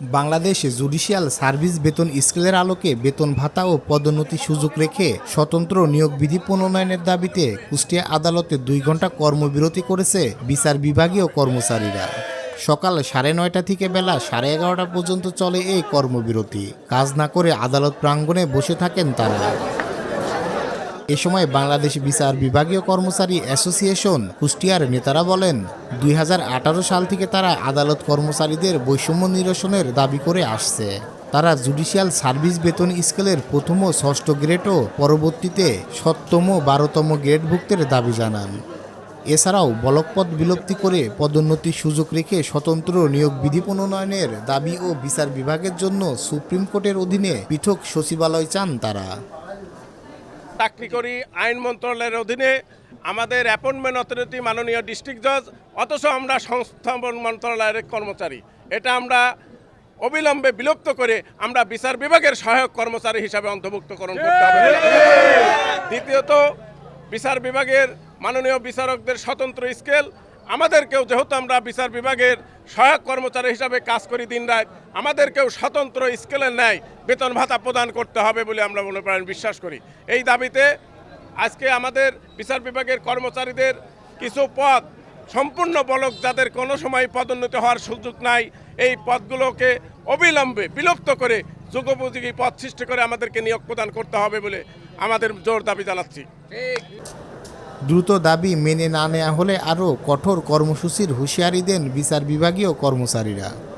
বাংলাদেশে judicial service বেতন স্কেলের আলোকে বেতন ভাতা ও পদোন্নতি সুযোগ রেখে স্বতন্ত্র নিয়োগ বিধি প্রণয়নের দাবিতে কুষ্টিয়া আদালতে দুই ঘণ্টা কর্মবিরতি করেছে বিচার বিভাগীয় কর্মচারীরা। সকাল সাড়ে নয়টা থেকে বেলা সাড়ে এগারোটা পর্যন্ত চলে এই কর্মবিরতি। কাজ না করে আদালত প্রাঙ্গণে বসে থাকেন তারা। এ সময় বাংলাদেশ বিচার বিভাগীয় কর্মচারী অ্যাসোসিয়েশন কুষ্টিয়ার নেতারা বলেন, দুই হাজার আঠারো সাল থেকে তারা আদালত কর্মচারীদের বৈষম্য নিরসনের দাবি করে আসছে। তারা জুডিশিয়াল সার্ভিস বেতন স্কেলের প্রথম ও ষষ্ঠ গ্রেড ও পরবর্তীতে সপ্তম বারোতম গ্রেডভুক্তের দাবি জানান। এছাড়াও বলকপদ বিলুপ্তি করে পদোন্নতির সুযোগ রেখে স্বতন্ত্র নিয়োগ বিধি প্রণয়নের দাবি ও বিচার বিভাগের জন্য সুপ্রিম কোর্টের অধীনে পৃথক সচিবালয় চান তারা। চাকরি করি, আইন মন্ত্রণালয়ের অধীনে আমাদের অ্যাপয়েন্টমেন্ট অথরিটি মাননীয় ডিস্ট্রিক্ট জজ অথচ আমরা সংস্থাপন মন্ত্রণালয়ের কর্মচারী। এটা আমরা অবিলম্বে বিলুপ্ত করে আমরা বিচার বিভাগের সহায়ক কর্মচারী হিসাবে অন্তর্ভুক্তকরণ করতে হবে। দ্বিতীয়ত, বিচার বিভাগের মাননীয় বিচারকদের স্বতন্ত্র স্কেল আমাদেরকেও যেহেতু আমরা বিচার বিভাগের সহায়ক কর্মচারী হিসাবে কাজ করি দিন দিনরাত আমাদেরকেও স্বতন্ত্র স্কেলের ন্যায় বেতন ভাতা প্রদান করতে হবে বলে আমরা মনে করেন বিশ্বাস করি। এই দাবিতে আজকে আমাদের বিচার বিভাগের কর্মচারীদের কিছু পদ, সম্পূর্ণ বলক যাদের কোনো সময় পদোন্নতি হওয়ার সুযোগ নাই, এই পদগুলোকে অবিলম্বে বিলুপ্ত করে যুগোপযোগী পদ সৃষ্টি করে আমাদেরকে নিয়োগ প্রদান করতে হবে বলে আমাদের জোর দাবি জানাচ্ছি। দ্রুত দাবি মেনে না নেওয়া হলে আরও কঠোর কর্মসূচির হুঁশিয়ারি দেন বিচার বিভাগীয় কর্মচারীরা।